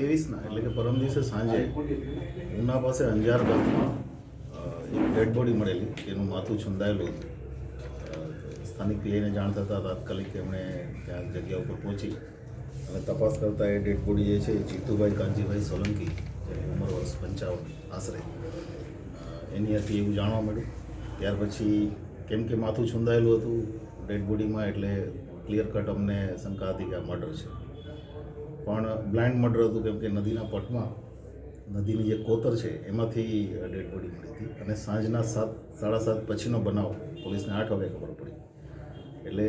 ત્રેવીસના, એટલે કે પરમ દિવસે સાંજે ઉના પાસે અંજાર ગામમાં એક ડેડ બોડી મળેલી જેનું માથું છુંદાયેલું હતું. સ્થાનિક પીઆઈને જાણ થતાં તાત્કાલિક એમણે ત્યાં જગ્યા ઉપર પહોંચી અને તપાસ કરતાં એ ડેડ બોડી જે છે જીતુભાઈ કાંજીભાઈ સોલંકી, જેની ઉંમર વર્ષ પંચાવન આશરે. એની હતી એવું જાણવા મળ્યું. ત્યાર પછી કેમ કે માથું છુંદાયેલું હતું, ડેડ બોડીમાં એટલે ક્લિયર કટ અમને શંકા હતી કે આ મર્ડર છે. પણ બ્લાઇન્ડ મર્ડર હતું કેમ કે નદીના પટમાં, નદીની જે કોતર છે, એમાંથી ડેડ બોડી મળી હતી. અને સાંજના સાત, સાડા સાત પછીનો બનાવ, પોલીસને આઠ વાગે ખબર પડી. એટલે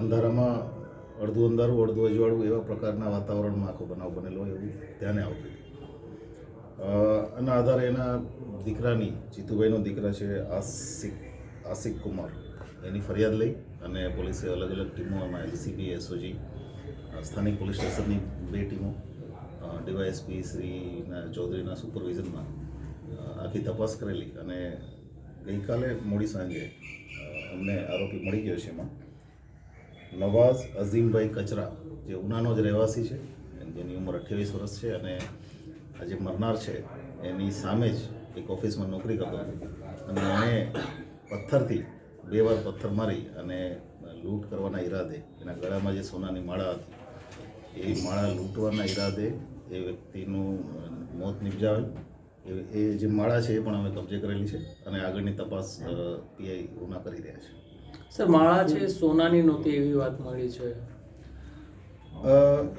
અંધારામાં અડધું અંધારું, અડધું અજવાળું એવા પ્રકારના વાતાવરણમાં આખો બનાવ બનેલો એવું ધ્યાને આવતું એના આધારે એના દીકરાની, જીતુભાઈનો દીકરા છે આસિક આસિક કુમાર. એની ફરિયાદ લઈ અને પોલીસે અલગ અલગ ટીમો એમાં એલસીબી એસઓજી સ્થાનિક પોલીસ સ્ટેશનની બે ટીમો ડીવાયએસપી શ્રીના ચૌધરીના સુપરવિઝનમાં આખી તપાસ કરેલી અને ગઈકાલે મોડી સાંજે અમને આરોપી મળી ગયો છે એમાં. નવાઝ અઝીમભાઈ કચરા, જે ઉનાનો જ રહેવાસી છે, જેની ઉંમર અઠ્યાવીસ વર્ષ છે અને આ જે મરનાર છે, એની સામે જ એક ઓફિસમાં નોકરી કરતો અને એણે પથ્થરથી બે વાર પથ્થર મારી અને લૂંટ કરવાના ઈરાદે એના ગળામાં જે સોનાની માળા હતી એ માળા લૂંટવાના ઈરાદે એ વ્યક્તિનું મોત નિપજાવેલ. એ- એ જે માળા છે એ પણ અમે કબજે કરેલી છે અને આગળની તપાસ પીઆઈ ઉના કરી રહ્યા છે. સર માળા છે સોનાની નહોતી એવી વાત મળી છે.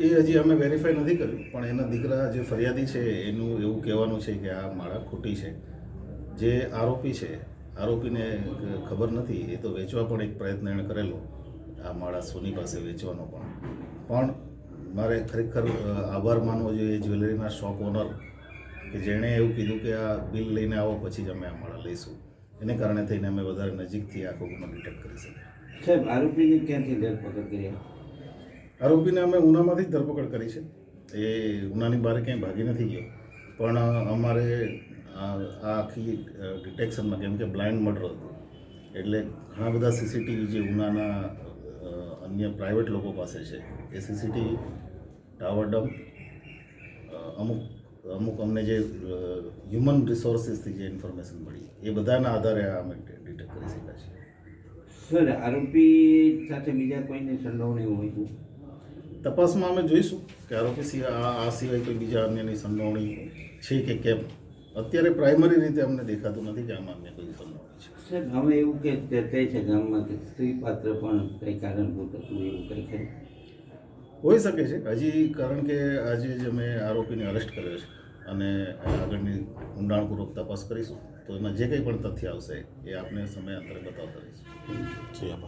એ હજી અમે વેરીફાઈ નથી કર્યું પણ એના દીકરા જે ફરિયાદી છે એનું એવું કહેવાનું છે કે આ માળા ખોટી છે. જે આરોપી છે આરોપીને ખબર નથી એ તો વેચવા પણ એક પ્રયત્ન એણે કરેલો આ માળા સોની પાસે વેચવાનો પણ. પણ મારે ખરેખર આભાર માનવો જોઈએ જ્વેલરીના શોપ ઓનર કે જેણે એવું કીધું કે આ બિલ લઈને આવો પછી જ અમે આ માળા લઈશું. એને કારણે થઈને અમે વધારે નજીકથી આખો ગુનો ડિટેક્ટ કરી શકીએ. સાહેબ આરોપીની ક્યાંથી ધરપકડ કરી? આરોપીને અમે ઉનામાંથી જ ધરપકડ કરી છે. એ ઉનાની બહાર ક્યાંય ભાગી નથી ગયો. પણ અમારે આ આખી ડિટેક્શનમાં કેમ કે બ્લાઇન્ડ મર્ડર હતું, એટલે ઘણા બધા સીસીટીવી જે ઉનાના અન્ય પ્રાઇવેટ લોકો પાસે છે, એ સીસીટીવી ટાવર ડમ્પ અમુક અમુક અમને જે હ્યુમન રિસોર્સિસથી જે ઇન્ફોર્મેશન મળી, એ બધાના આધારે આ અમે ડિટેક્ટ કરી શક્યા છીએ. સર આરોપી સાથે બીજા કોઈની સંડોવણી હોય તપાસમાં અમે જોઈશું કે આરોપી સિવાય આ આ સિવાય કોઈ બીજા અન્યની સંડોવણી છે કે કેમ? અત્યારે પ્રાઇમરી રીતે અમને દેખાતું નથી કે આમાં અન્ય કોઈ સંડોવણી છે. સાહેબ હવે એવું કે કહે છે ગામમાં કે સ્ત્રી પાત્ર પણ કંઈ કારણભૂત હતું એવું કંઈ ખરું હોઈ શકે છે. હજી કારણ કે આજે જ અમે આરોપીને અરેસ્ટ કર્યો છે અને આગળની ઊંડાણપૂર્વક તપાસ કરીશું. તો એમાં જે કંઈ પણ તથ્ય આવશે એ આપને સમયાંતરે બતાવતા રહીશું.